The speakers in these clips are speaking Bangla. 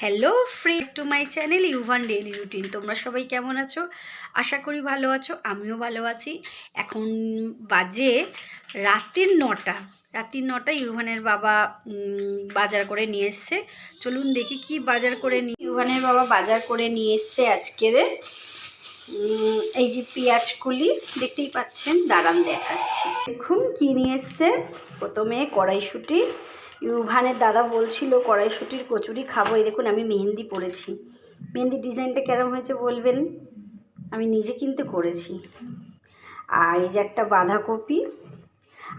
Hello free to my channel Yuvan daily routine তোমরা সবাই কেমন আছো? আশা করি ভালো আছো, আমিও ভালো আছি। এখন বাজে রাতের নটা। রাতের নটা ইউভানের বাবা বাজার করে নিয়ে এসছে। চলুন দেখি কি বাজার করে নিয়ে ইউভানের বাবা বাজার করে নিয়ে এসছে আজকের এই যে পেঁয়াজ কুলি, দেখতেই পাচ্ছেন, দাঁড়ান দেখাচ্ছি। দেখুন কি নিয়ে এসছে। প্রথমে কড়াইশুঁটি ইউভানের দাদা বলছিল, কড়াইশুঁটির কচুরি খাব। এই দেখুন, আমি মেহেন্দি পরেছি। মেহেন্দি ডিজাইনটা কেরম হয়েছে বলবেন? আমি নিজে কিন্তু করেছি। আর এই যে একটা বাঁধাকপি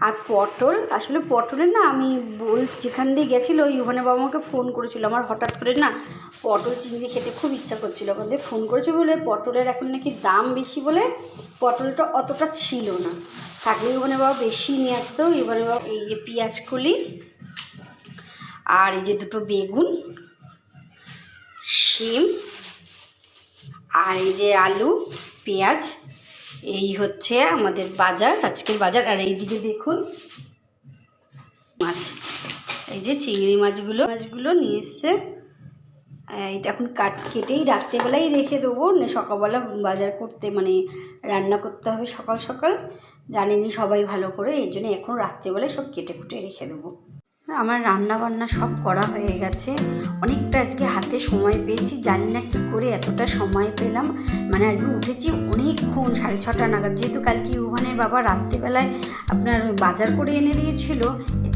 আর পটল, আসলে পটলের না আমি বল যেখান দিয়ে গেছিল ইউভানের বাবা আমাকে ফোন করেছিল। আমার হঠাৎ করে না পটল চিংড়ি খেতে খুব ইচ্ছা করছিল। ওখান থেকে ফোন করেছে বলে, পটলের এখন নাকি দাম বেশি বলে পটলটা অতটা ছিল না। থাকলে ইউভানের বাবা বেশি নিয়ে আসতো। ইউভানের বাবা এই যে পেঁয়াজ কলি আর এই যে দুটো বেগুন, শিম, আর এই যে আলু, পেঁয়াজ, এই হচ্ছে আমাদের বাজার, আজকের বাজার। আর এইদিকে দেখুন, মাছ, এই যে চিংড়ি মাছগুলো মাছগুলো নিয়ে এসছে। এটা এখন কাট কেটেই রাত্রেবেলাই রেখে দেবো। সকালবেলা বাজার করতে মানে রান্না করতে হবে সকাল সকাল। জানেনি সবাই ভালো করে, এই জন্য এখন রাত্রেবেলায় সব কেটে কুটে রেখে দেবো। আমার রান্না বান্না সব করা হয়ে গেছে। অনেকটা আজকে হাতে সময় পেয়েছি, জানি না কী করে এতটা সময় পেলাম। মানে আজকে উঠেছি অনেকক্ষণ, সাড়ে ছটা নাগাদ। যেহেতু কালকে ইউভানের বাবা রাত্রিবেলায় আপনার বাজার করে এনে দিয়েছিল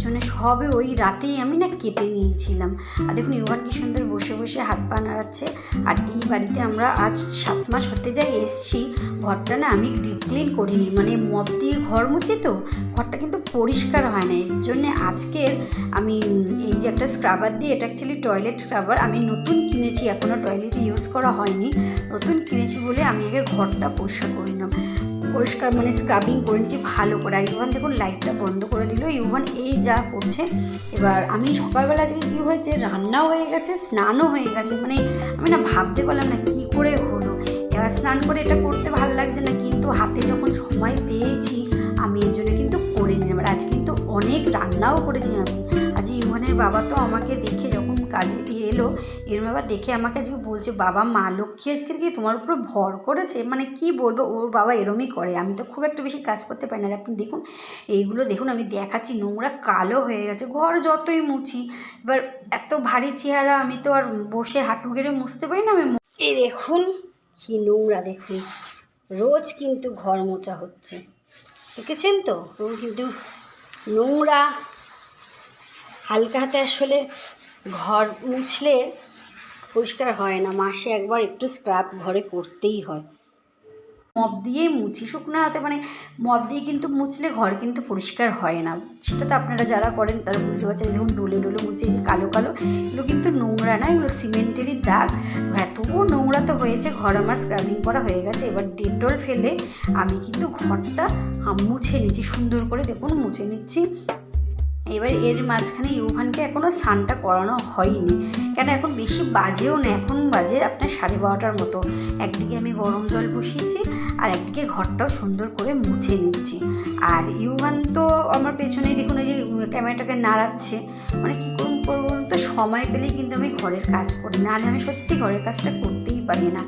জন্য সবে ওই রাতেই আমি না কেটে নিয়েছিলাম। আর দেখুন ইউভান কি সুন্দর বসে বসে হাত পা নাড়াচ্ছে। আর এই বাড়িতে আমরা আজ সাত মাস হতে যাই এসছি। ঘরটা না আমি ডিপ ক্লিন করিনি। মানে মদ দিয়ে ঘর মুছি তো, ঘরটা কিন্তু পরিষ্কার হয় না। এর জন্যে আজকের আমি এই যে একটা স্ক্রাবার দিয়ে, এটা অ্যাকচুয়ালি টয়লেট স্ক্রাবার আমি নতুন কিনেছি। এখনও টয়লেট ইউজ করা হয়নি। নতুন কিনেছি বলে আমি আগে ঘরটা পরিষ্কার করে নিলাম। পরিষ্কার মানে স্ক্রাবিং করে নিচ্ছি ভালো করে। আর ইউভান দেখুন লাইটটা বন্ধ করে দিল। ইউভান এই যা করছে, এবার আমি সকালবেলা আজকে কী হয়েছে, রান্নাও হয়ে গেছে, স্নানও হয়ে গেছে। মানে আমি না ভাবতে পারলাম না কী করে হলো। এবার স্নান করে এটা করতে ভালো লাগছে না, কিন্তু হাতে যখন সময় পেয়েছি, আমি এর জন্য কিন্তু করে নিলাম। আর আজ কিন্তু অনেক রান্নাও করেছি আমি। আজ ইউভানের বাবা তো আমাকে দেখে যখন কাজে এলো। এর বাবা দেখে আমাকে আজকে বলছে, বাবা, মা লক্ষ্মী আজকে কি তোমার উপর ভর করেছে? মানে কি বলব? ওর বাবা এরমই করে। আমি তো খুব একটা বেশি কাজ করতে পারি না। আর আপনি দেখুন, এইগুলো দেখুন, আমি দেখাচ্ছি, নোংরা কালো হয়ে গেছে। ঘর যতই মুছি, এবার এত ভারী চেহারা, আমি তো আর বসে হাঁটু গেড়ে মুছতে পারি না আমি। এই দেখুন, কি নোংরা দেখুন। রোজ কিন্তু ঘর মোছা হচ্ছে। দেখেছেন তো? রোজ কিন্তু নোংরা, হালকা হাতে আসলে ঘর মুছলে পরিষ্কার হয় না। মাসে একবার একটু স্ক্রাব ঘরে করতেই হয়। মপ দিয়েই মুছি। শুকনো হাতে মানে মপ দিয়ে কিন্তু মুছলে ঘর কিন্তু পরিষ্কার হয় না। সেটা তো আপনারা যারা করেন তারা বুঝতে পারছেন। দেখুন, ডোলে ডোলে মুছে যে কালো কালো, এগুলো কিন্তু নোংরা না, এগুলো সিমেন্টেরই দাগ। তো এতও নোংরা তো হয়েছে, ঘর আমার স্ক্রাবিং করা হয়ে গেছে। এবার ডেটল ফেলে আমি কিন্তু ঘরটা মুছে নিচ্ছি। সুন্দর করে দেখুন, মুছে নিচ্ছি। এবার এর মাঝখানে ইউভানকে এখনও স্নানটা করানো হয়নি। কেন এখন বেশি বাজেও না, এখন বাজে আপনার সাড়ে বারোটার মতো। একদিকে আমি গরম জল বসিয়েছি, আর একদিকে ঘরটাও সুন্দর করে মুছে নিচ্ছি। আর ইউভান তো আমার পেছনেই দেখুন, ওই যে ক্যামেরাটাকে নাড়াচ্ছে। মানে কী সময় পেলেই কিন্তু আমি ঘরের কাজ করি। নাহলে আমি সত্যি ঘরের কাজটা করতেই পারি না।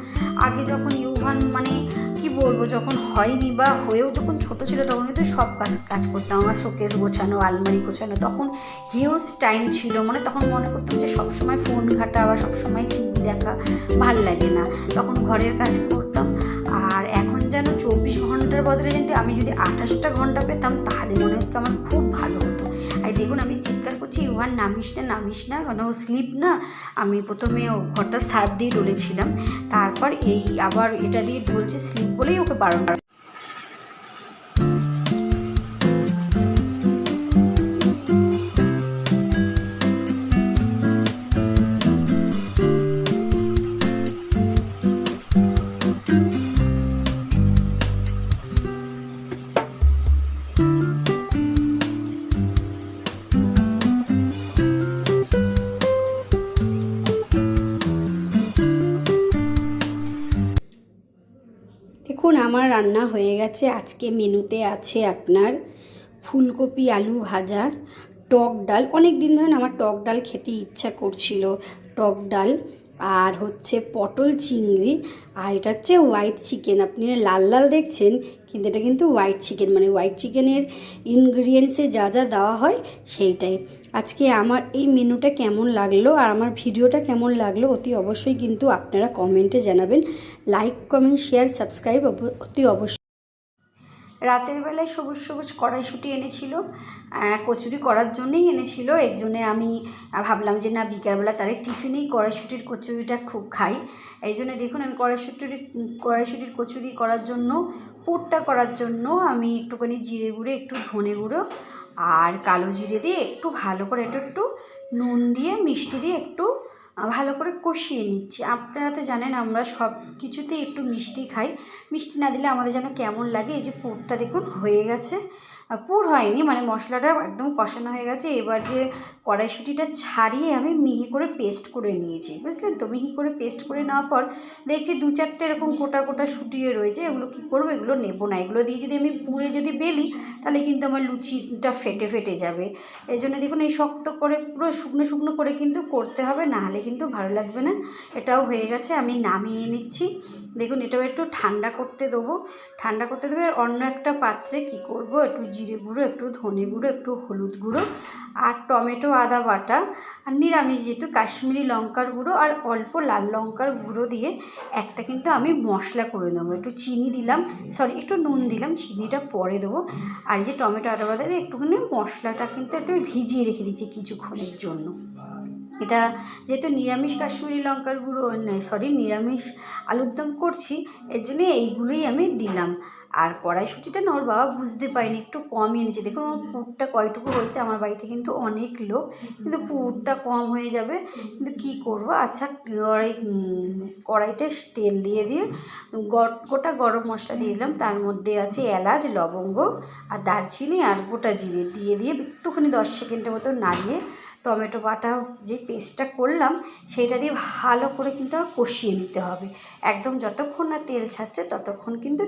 আগে যখন ইউভান মানে কি বলব, যখন হয়নি বা হয়েও যখন ছোট ছিল তখন কিন্তু সব কাজ কাজ করতাম। আমার শোকেস গোছানো, আলমারি গোছানো, তখন হিউজ টাইম ছিল মানে। তখন মনে করতাম যে সবসময় ফোন ঘাটা বা সবসময় টিভি দেখা ভালো লাগে না। তখন ঘরের কাজ করতাম। আর এখন যেন চব্বিশ ঘণ্টার বদলে যদি আমি যদি আঠাশটা ঘণ্টা পেতাম, তাহলে মনে হতো আমার খুব আমি ও করছি ইউয়ান নামিস না নামিস না, কেন? ও স্লিপ না? আমি প্রথমে ও ঘরটা সার্ফ দিয়ে ডলেছিলাম তারপর এই আবার এটা দিয়ে ডলছে স্লিপ বলেই ওকে বারণ দেখুন আমার রান্না হয়ে গেছে। আজকে মেনুতে আছে আপনার ফুলকপি আলু ভাজা, টক ডাল। অনেক দিন ধরে আমার টক ডাল খেতে ইচ্ছা করছিল। টক ডাল আর হচ্ছে পটল চিংড়ি, আর এটা হচ্ছে হোয়াইট চিকেন আপনি লাল লাল দেখছেন, কিন্তু এটা কিন্তু হোয়াইট চিকেন মানে হোয়াইট চিকেনের ইনগ্রিডিয়েন্টসে যা যা দেওয়া হয় সেইটাই। আজকে আমার এই মেনুটা কেমন লাগল আর আমার ভিডিওটা কেমন লাগল অতি অবশ্যই কিন্তু আপনারা কমেন্টে জানাবেন। লাইক কমেন্ট শেয়ার সাবস্ক্রাইব অতি অবশ্যই রাতের বেলায় সবুজ সবুজ কড়াইশুঁটি এনেছিল কচুরি করার জন্যই এনেছিল। এর জন্যে আমি ভাবলাম যে না, বিকালবেলা তাহলে টিফিনেই কড়াইশুঁটির কচুরিটা খুব খাই। এই জন্য দেখুন, আমি কড়াইশুঁটির কড়াইশুঁটির কচুরি করার জন্য, পুরটা করার জন্য আমি একটুখানি জিরে গুঁড়ো, একটু ধনে গুঁড়ো আর কালো জিরে দিয়ে একটু ভালো করে একটু একটু নুন দিয়ে, মিষ্টি দিয়ে একটু ভালো করে কষিয়ে নিচ্ছি। আপনারা তো জানেন আমরা সব কিছুতেই একটু মিষ্টি খাই। মিষ্টি না দিলে আমাদের যেন কেমন লাগে? এই যে পুরটা দেখুন, হয়ে গেছে। পুর হয়নি মানে মশলাটা একদম কষানো হয়ে গেছে। এবার যে কড়াইশুঁটিটা ছাড়িয়ে আমি মিহি করে পেস্ট করে নিয়েছি, বুঝলেন তো? মিহি করে পেস্ট করে নেওয়ার পর দেখছি দু চারটে এরকম কোটা কোটা শুটিয়ে রয়েছে। এগুলো কী করব? এগুলো নেব না। এগুলো দিয়ে যদি আমি পুড়ে যদি বেলি, তাহলে কিন্তু আমার লুচিটা ফেটে ফেটে যাবে। এই জন্য দেখুন, এই শক্ত করে পুরো শুকনো শুকনো করে কিন্তু করতে হবে নাহলে কিন্তু ভালো লাগবে না। এটাও হয়ে গেছে, আমি নামিয়ে নিচ্ছি। দেখুন, এটাও একটু ঠান্ডা করতে দেবো। ঠান্ডা করতে দেবে, আর অন্য একটা পাত্রে কি করব? একটু জিরে গুঁড়ো, একটু ধনে গুঁড়ো, একটু হলুদ গুঁড়ো আর টমেটো আদা বাটা আর নিরামিষ যেহেতু কাশ্মীরি লঙ্কার গুঁড়ো আর অল্প লাল লঙ্কার গুঁড়ো দিয়ে একটা কিন্তু আমি মশলা করে নেব। একটু চিনি দিলাম সরি একটু নুন দিলাম, চিনিটা পরে দেবো। আর এই যে টমেটো আদা বাটা একটুখানি মশলাটা কিন্তু একটু ভিজিয়ে রেখে দিচ্ছি কিছুক্ষণের জন্য। এটা যেহেতু নিরামিষ কাশ্মীরি লঙ্কার গুঁড়ো সরি নিরামিষ আলুর দম করছি, এর জন্য এইগুলোই আমি দিলাম। আর কড়াইশুঁটিটা না ওর বাবা বুঝতে পারেনি একটু কমই এনেছে। দেখুন ওর পুরটা কয়টুকু হয়েছে আমার বাড়িতে কিন্তু অনেক লোক কিন্তু পুরটা কম হয়ে যাবে। কিন্তু কী করব? আচ্ছা কড়াই কড়াইতে তেল দিয়ে দিয়ে গোটা গরম মশলা দিয়ে দিলাম। তার মধ্যে আছে এলাচ লবঙ্গ আর দারচিনি আর গোটা জিরে। দিয়ে দিয়ে একটুখানি দশ সেকেন্ডের মতো নাড়িয়ে টমেটো বাটা যে পেস্টটা করলাম, সেটা দিয়ে ভালো করে কিন্তু আমার কষিয়ে নিতে হবে। একদম যতক্ষণ না তেল ছাড়ছে, ততক্ষণ কিন্তু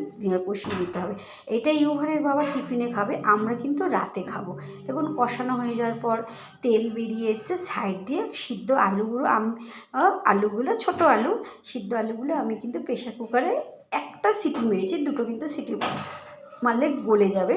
কষিয়ে নিতে হবে। এটা ইউভানের বাবা টিফিনে খাবে, আমরা কিন্তু রাতে খাব। দেখুন, কষানো হয়ে যাওয়ার পর তেল বেরিয়ে এসে সাইড দিয়ে সিদ্ধ আলুগুলো আমি আলুগুলো, ছোট আলু, সিদ্ধ আলুগুলো আমি কিন্তু প্রেশার কুকারে একটা সিটি মেরেছি, দুটো কিন্তু সিটি মারলে গলে যাবে।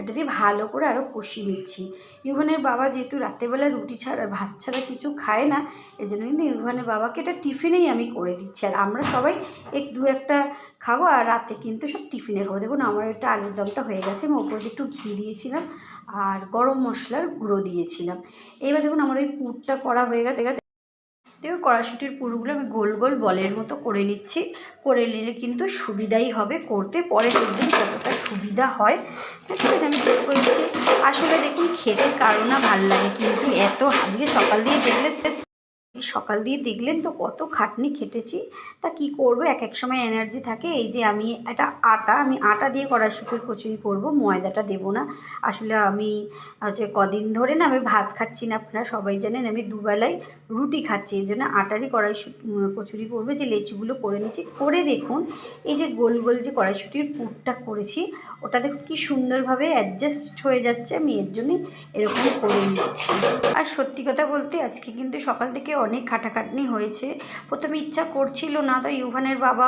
এটা দিয়ে ভালো করে আরও কষিয়ে নিচ্ছি। ইউভানের বাবা যেহেতু রাত্রেবেলা রুটি ছাড়া, ভাত ছাড়া কিছু খায় না এই জন্য কিন্তু ইউভানের বাবাকে এটা টিফিনেই আমি করে দিচ্ছি। আর আমরা সবাই এক দু একটা খাব আর রাতে কিন্তু সব টিফিনে খাব। দেখুন, আমার এটা আলুর দমটা হয়ে গেছে, আমি ওপর একটু ঘি দিয়েছিলাম আর গরম মশলার গুঁড়ো দিয়েছিলাম। এবার দেখুন, আমার ওই পুরটা করা হয়ে গেছে গেছে। দেখুন, কড়াইশুটির পুরগুলো আমি গোল গোল বলের মতো করে নিচ্ছি। করে নিলে কিন্তু সুবিধাই হবে করতে, পরে দেখবেন কতটা সুবিধা হয়। ঠিক আছে, আমি চেক করছি। আসলে দেখুন, খেতে কারও না ভালো লাগে, কিন্তু এত, আজকে সকাল দিয়ে দেখলে সকাল দিয়ে দেখলেন তো কত খাটনি খেটেছি। তা কি করব? এক এক সময় এনার্জি থাকে। এই যে আমি এটা আটা, আমি আটা দিয়ে কড়াইশুটির কচুরি করব। ময়দাটা দেবো না। আসলে আমি হচ্ছে কদিন ধরে না আমি ভাত খাচ্ছি না আপনারা সবাই জানেন, আমি দুবেলায় রুটি খাচ্ছি। এই জন্য আটারই কড়াইশুটি কচুরি করবে। যে লেচিগুলো করে নিচ্ছি। করে দেখুন, এই যে গোল গোল যে কড়াইশুটির পুরটা করেছি, ওটা দেখুন কি সুন্দরভাবে অ্যাডজাস্ট হয়ে যাচ্ছে। আমি এর জন্যই এরকম করে নিচ্ছি। আর সত্যি কথা বলতে, আজকে কিন্তু সকাল থেকে অনেক খাটাখাটনি হয়েছে। প্রথমে ইচ্ছা করছিল না, তো ইউভানের বাবা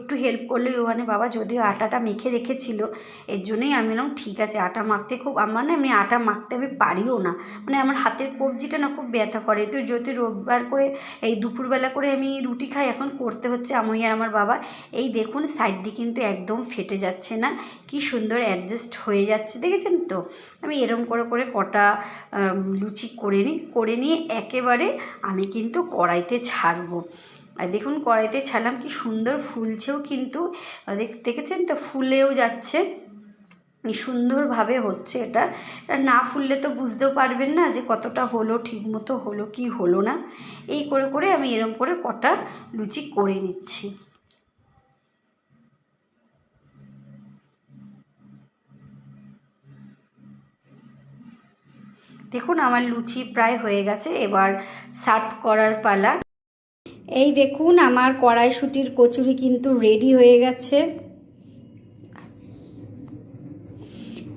একটু হেল্প করল। ইউভানের বাবা যদিও আটাটা মেখে রেখেছিল, এর জন্যই আমি বললাম, ঠিক আছে, আটা মাখতে খুব আমার না এমনি আটা মাখতে আমি পারিও না। মানে আমার হাতের কবজিটা না খুব ব্যথা করে। তো যদি রোববার করে, এই দুপুরবেলা করে আমি রুটি খাই, এখন করতে হচ্ছে আমি আর আমার বাবা। এই দেখুন সাইড দিয়ে কিন্তু একদম ফেটে যাচ্ছে না। কি সুন্দর অ্যাডজাস্ট হয়ে যাচ্ছে, দেখেছেন তো? আমি এরম করে করে কটা লুচি করে নিই করে নিয়ে একেবারে আমি কিন্তু কড়াইতে ছাড়বো। আর দেখুন, কড়াইতে ছাড়লাম, কি সুন্দর ফুলছেও কিন্তু দেখেছেন তো? ফুলেও যাচ্ছে। সুন্দরভাবে হচ্ছে এটা। না ফুললে তো বুঝতেও পারবেন না যে কতটা হলো ঠিক মতো হলো, কি হলো না। এই করে করে আমি এরম করে কটা লুচি করে নিচ্ছি। দেখুন, আমার লুচি প্রায় হয়ে গেছে, এবার সার্ভ করার পালা। এই দেখুন, আমার কড়াইশুটির কচুরি কিন্তু রেডি হয়ে গেছে।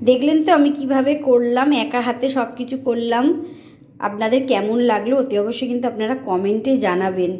দেখলেন তো আমি কীভাবে করলাম, একা হাতে সব কিছু করলাম। আপনাদের কেমন লাগল, অতি অবশ্যই কিন্তু আপনারা কমেন্টে জানাবেন।